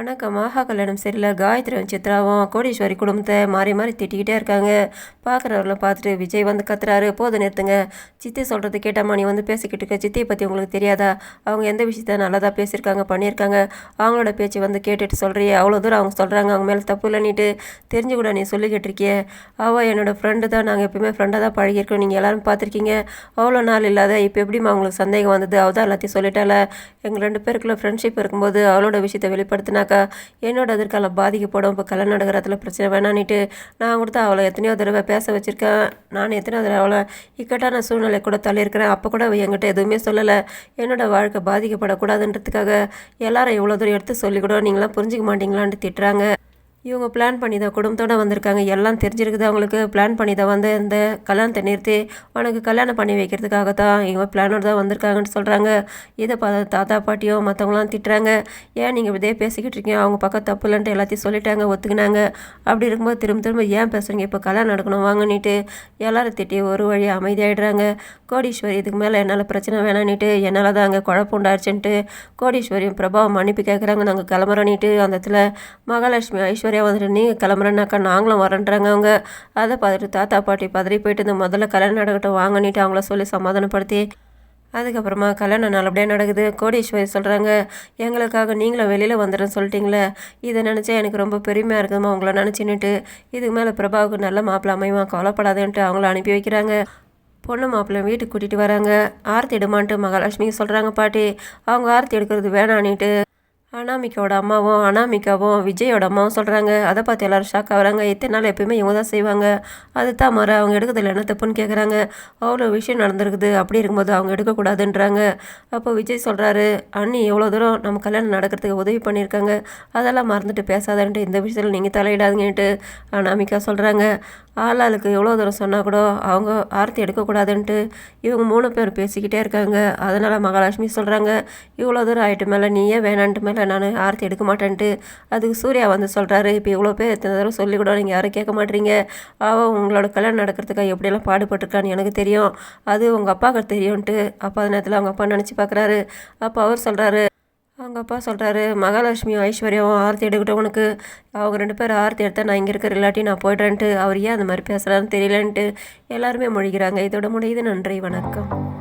வணக்கம் ஆஹா கல்யாணம் சரியில்லை காயத்ரியும் சித்ராவும் கோடீஸ்வரி குடும்பத்தை மாறி மாறி திட்டிக்கிட்டே இருக்காங்க. பார்க்குறவர்கள பார்த்துட்டு விஜய் வந்து கத்துறாரு. போது நிறுத்துங்க. சித்தி சொல்கிறது கேட்டாமா நீ வந்து பேசிக்கிட்டு இருக்க சித்தியை பற்றி உங்களுக்கு தெரியாதா? அவங்க எந்த விஷயத்த நல்லதாக பேசியிருக்காங்க பண்ணியிருக்காங்க? அவங்களோட பேச்சு வந்து கேட்டுட்டு சொல்கிறியே அவ்வளோ தூரம் அவங்க சொல்கிறாங்க அவங்க மேலே தப்பு இல்லைன்னுட்டு தெரிஞ்சு கூட நீ சொல்லிக்கிட்டு இருக்கியே. அவள் என்னோடய ஃப்ரெண்டு தான். நாங்கள் எப்பயுமே ஃப்ரெண்டாக தான் பழகியிருக்கோம். நீங்கள் எல்லோரும் பார்த்துருக்கீங்க. அவ்வளோ நாள் இல்லாத இப்போ எப்படிமா அவங்களுக்கு சந்தேகம் வந்தது? அவள் தான் எல்லாத்தையும் சொல்லிட்டால எங்கள் ரெண்டு பேருக்குள்ள ஃப்ரெண்ட்ஷிப் இருக்கும்போது அவளோட விஷயத்தை வெளிப்படுத்தினா சொன்னாக்கா என்னோட எதிர்காலம் பாதிக்கப்படும். இப்போ கல்யாணம் நடக்கிறதுல பிரச்சனை வேணான்னுட்டு நான் கொடுத்தா அவளை எத்தனையோ தடவை பேச வச்சுருக்கேன். நான் எத்தனையோ தடவை அவளை இக்கட்டான சூழ்நிலை கூட தள்ளியிருக்கிறேன். அப்போ கூட என்கிட்ட எதுவுமே சொல்லலை. என்னோட வாழ்க்கை பாதிக்கப்படக்கூடாதுன்றதுக்காக எல்லாரும் இவ்வளோ தூரம் எடுத்து சொல்லிக்கூட நீங்களாம் புரிஞ்சிக்க மாட்டீங்களான்ட்டு திட்டுறாங்க. இவங்க பிளான் பண்ணி தான் குடும்பத்தோடு வந்திருக்காங்க. எல்லாம் தெரிஞ்சிருக்குது. அவங்களுக்கு பிளான் பண்ணி தான் வந்து இந்த கல்யாணத்தை நிறுத்தி உனக்கு கல்யாணம் பண்ணி வைக்கிறதுக்காக தான் இவங்க பிளானோடு தான் வந்திருக்காங்கன்னு சொல்கிறாங்க இதை பார்த்த தாத்தா பாட்டியோ மற்றவங்களாம் திட்டுறாங்க. ஏன் நீங்கள் இதே பேசிக்கிட்டு இருக்கீங்க? அவங்க பக்கம் தப்பு இல்லைன்ட்டு எல்லாத்தையும் சொல்லிட்டாங்க ஒத்துக்கினாங்க. அப்படி இருக்கும்போது திரும்ப திரும்ப ஏன் பேசுகிறீங்க இப்போ கல்யாணம் நடக்கணும் வாங்கன்னுட்டு எல்லாரும் திட்டி ஒரு வழி அமைதியாகிடுறாங்க கோடீஸ்வரி இதுக்கு மேலே என்னால் பிரச்சனை வேணான்னுட்டு என்னால் தான் அங்கே குழப்பம் உண்டாச்சுன்ட்டு கோடீஸ்வரியும் பிரபாவம் மன்னிப்பு கேட்குறாங்க நாங்கள் கிளம்புறோன்னிட்டு அந்த இடத்துல மகாலட்சுமி ஐஸ்வர்யா ஐஸ்வர்யா வந்துட்டு நீங்கள் கிளம்புறேன்னாக்கா நாங்களும் வரேன்றாங்க அவங்க. அதை பார்த்துட்டு தாத்தா பாட்டி பதறி போயிட்டு இந்த முதல்ல கல்யாணம் நடக்கட்டும் வாங்கினிட்டு அவங்கள சொல்லி சமாதானப்படுத்தி. அதுக்கப்புறமா கல்யாணம் நல்லபடியாக நடக்குது. கோடீஸ்வரி சொல்கிறாங்க எங்களுக்காக நீங்களும் வெளியில் வந்துடுன்னு சொல்லிட்டீங்களே. இதை நினச்சா எனக்கு ரொம்ப பெருமையாக இருக்குதுமா உங்களை நினச்சின்னுட்டு. இதுக்கு மேலே பிரபாவுக்கு நல்ல மாப்பிள்ள அமையுமா? கவலைப்படாதுன்ட்டு அவங்கள அனுப்பி வைக்கிறாங்க. பொண்ணு மாப்பிள்ளை வீட்டுக்கு கூட்டிகிட்டு வராங்க. ஆர்த்தி எடுமான்ட்டு மகாலட்சுமி சொல்கிறாங்க பாட்டி அவங்க ஆர்த்தி எடுக்கிறது வேணான்னுட்டு அனாமிக்காவோட அம்மாவும் அனாமிக்காவும் விஜயோட அம்மாவும் சொல்கிறாங்க அதை பார்த்து எல்லோரும் ஷாக் ஆகிறாங்க. எத்தனை நாள் எப்பயுமே இவங்க தான் செய்வாங்க. அது தான் அவங்க எடுக்கிறதுல என்ன தப்புன்னு கேட்குறாங்க அவ்வளோ விஷயம் நடந்திருக்குது. அப்படி இருக்கும்போது அவங்க எடுக்கக்கூடாதுன்றாங்க. அப்போ விஜய் சொல்கிறாரு அண்ணி எவ்வளோ தூரம் நம்ம கல்யாணம் நடக்கிறதுக்கு உதவி பண்ணியிருக்காங்க. அதெல்லாம் மறந்துட்டு பேசாதன்ட்டு இந்த விஷயத்தில் நீங்கள் தலையிடாதுங்கன்ட்டு அனாமிக்கா சொல்கிறாங்க ஆளாளுக்கு எவ்வளோ தூரம் சொன்னால் கூட அவங்க ஆர்த்தி எடுக்கக்கூடாதுன்ட்டு இவங்க மூணு பேர் பேசிக்கிட்டே இருக்காங்க. அதனால் மகாலட்சுமி சொல்கிறாங்க இவ்வளோ தூரம் ஆகிட்டு மேலே நீயே வேணான்ட்டு மேலே நான் ஆர்த்தி எடுக்க மாட்டேன்ட்டு. அதுக்கு சூர்யா வந்து சொல்கிறாரு இப்போ இவ்வளோ பேர் எத்தனை தடவை சொல்லி கூட நீங்கள் யாரும் கேட்க மாட்டீங்க. அவள் உங்களோட கல்யாணம் நடக்கிறதுக்காக எப்படியெல்லாம் பாடுபட்டிருக்கான்னு எனக்கு தெரியும். அது உங்கள் அப்பாவுக்கு தெரியும்ன்ட்டு அப்போ அந்த நேரத்தில் அவங்க அப்பா நினச்சி பார்க்குறாரு அப்போ அவர் சொல்கிறாரு அவங்க அப்பா சொல்கிறாரு மகாலட்சுமியும் ஐஸ்வர்யாவும் ஆர்த்தி எடுக்கட்டும் உனக்கு. அவங்க ரெண்டு பேரும் ஆர்த்தி எடுத்தால் நான் இங்கே இருக்கிற இல்லாட்டி நான் போய்ட்றேன்ட்டு. அவர் ஏன் அந்த மாதிரி பேசுகிறான்னு தெரியலன்ட்டு எல்லாருமே மொழிகிறாங்க. இதோட முடியுது. நன்றி வணக்கம்.